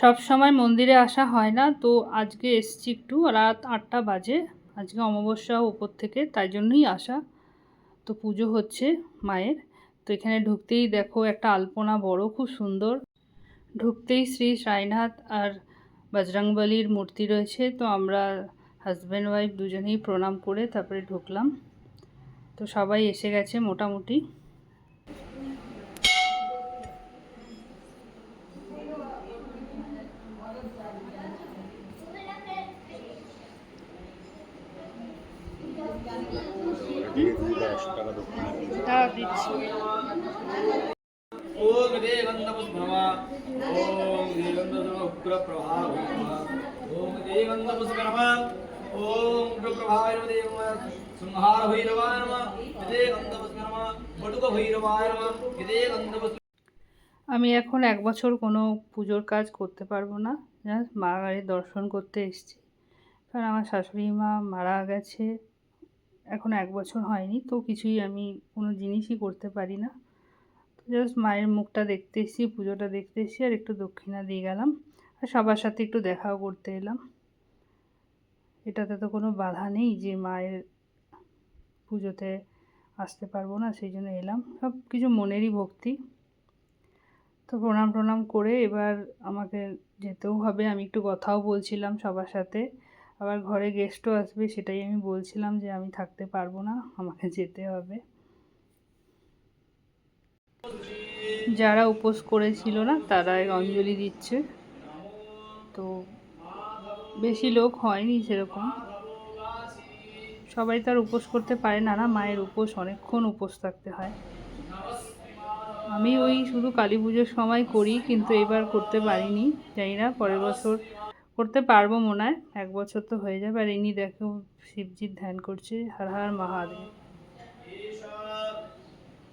সব সময় মন্দিরে আসা হয় না। তো আজকে এসছি একটু, রাত আটটা বাজে। আজকে অমাবস্যা উপর থেকে, তাই জন্যই আসা। তো পুজো হচ্ছে মায়ের। তো এখানে ঢুকতেই দেখো একটা আলপনা বড়, খুব সুন্দর। ঢুকতেই শ্রী সাইনাথ আর বজরংবলির মূর্তি রয়েছে। তো আমরা হাজব্যান্ড ওয়াইফ দুজনেই প্রণাম করে তারপরে ঢুকলাম। তো সবাই এসে গেছে মোটামুটি। তা দিচ্ছি ओम देवन्दपुष्पमा ओम देवन्दपुष्प्रभा ओम देवन्दपुष्पमा ओम उग्रप्रभाय देव संहार भैरवाय नमः देवन्दपुष्पमा बटुक भैरवाय नमः देवन्दपुष्प আমি এখন এক বছর কোনো পুজোর কাজ করতে পারবো না জাস্ট মা বাড়ির দর্শন করতে এসেছি কারণ আমার শাশুড়ি মা মারা গেছে এখন এক বছর হয়নি, তো কিছুই আমি কোনো জিনিসই করতে পারি না। তো জাস্ট মায়ের মুখটা দেখতে এসেছি, পুজোটা দেখতে এসেছি, আর একটু দক্ষিণা দিয়ে গেলাম। আর সবার সাথে একটু দেখাও করতে এলাম। এটাতে তো কোনো বাধা নেই যে মায়ের পুজোতে আসতে পারব না, সেই জন্য এলাম। সব কিছু মনেরই ভক্তি। তো প্রণাম প্রণাম করে এবার আমাকে যেতেও হবে, আমি একটু কথাও বলছিলাম সবার সাথে। আবার ঘরে গেস্টও আসবে, সেটাই আমি বলছিলাম যে আমি থাকতে পারব না, আমাকে যেতে হবে। যারা উপোস করেছিল না তারা অঞ্জলি দিচ্ছে। তো বেশি লোক হয়নি সেরকম। সবাই তার উপোস করতে পারে না না মায়ের উপোস, অনেকক্ষণ উপোস থাকতে হয়। আমি ওই শুধু কালী পুজোর সময় করি, কিন্তু এবার করতে পারিনি, জানি না, পরের বছর করতে পারব মনে হয়। এক বছর তো হয়ে যাবে। আর ইনি দেখো শিবজির ধ্যান করছে। হর হর মহাদেব।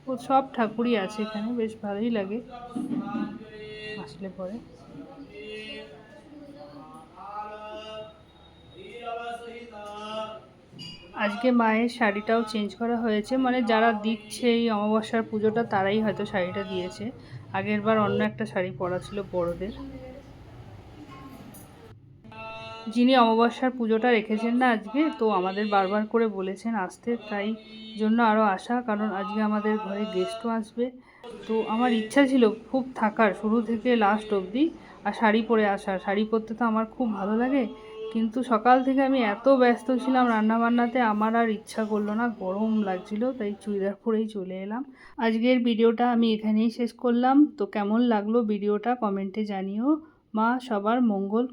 ও সব ঠাকুরই আছে এখানে। বেশ ভালোই লাগে। আসলে পরে। আজকে মায়ের শাড়িটাও চেঞ্জ করা হয়েছে। মানে যারা দিচ্ছে এই অমাবস্যার পুজোটা, তারাই হয়তো শাড়িটা দিয়েছে। আগের বার অন্য একটা শাড়ি পরা ছিল বড়দের। যিনি অমাবস্যার পুজোটা রেখেছেন না আজকে, তো আমাদের বারবার করে বলেছেন আসতে, তাই জন্য আরও আসা কারণ আজকে আমাদের ঘরে গেস্টও আসবে। তো আমার ইচ্ছা ছিল খুব থাকার, শুরু থেকে লাস্ট অবধি, আর শাড়ি পরে আসার। শাড়ি পরতে তো আমার খুব ভালো লাগে, কিন্তু সকাল থেকে আমি এত ব্যস্ত ছিলাম রান্নাবান্নাতে, আমার আর ইচ্ছা করল না, গরম লাগছিল, তাই চুড়িদার পরেই চলে এলাম। আজকের ভিডিওটা আমি এখানেই শেষ করলাম। তো কেমন লাগল ভিডিওটা কমেন্টে জানিও। মা সবার মঙ্গল